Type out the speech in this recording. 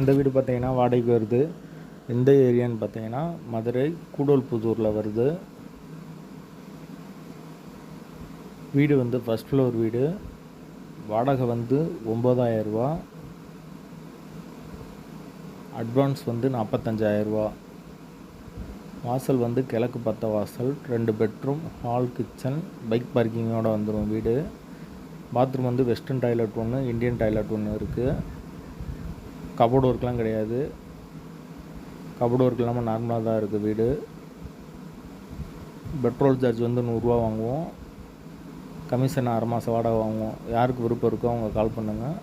இந்த வீடு பார்த்தீங்கன்னா வாடகைக்கு வருது. எந்த ஏரியான்னு பார்த்தீங்கன்னா மதுரை கூடல்புதூரில் வருது. வீடு வந்து ஃபஸ்ட் ஃப்ளோர் வீடு. வாடகை வந்து ஒம்பதாயிரரூபா அட்வான்ஸ் வந்து நாற்பத்தஞ்சாயிரரூபா வாசல் வந்து கிழக்கு பத்த வாசல் ரெண்டு பெட்ரூம் ஹால் கிச்சன் பைக் பார்க்கிங்கோட வந்துடும் வீடு. பாத்ரூம் வந்து வெஸ்டர்ன் டாய்லெட் ஒன்று இந்தியன் டாய்லெட் ஒன்று இருக்குது கபோர்டு ஒர்க்லாம் கிடையாது. கபோர்டு ஒர்க் இல்லாமல் நார்மலாக தான் இருக்குது வீடு. பெட்ரோல் சார்ஜ் வந்து நூறுரூவா வாங்குவோம். கமிஷன் அரை மாதம் வாடகை வாங்குவோம். யாருக்கு விருப்பம் இருக்கோ அவங்க கால் பண்ணுங்கள்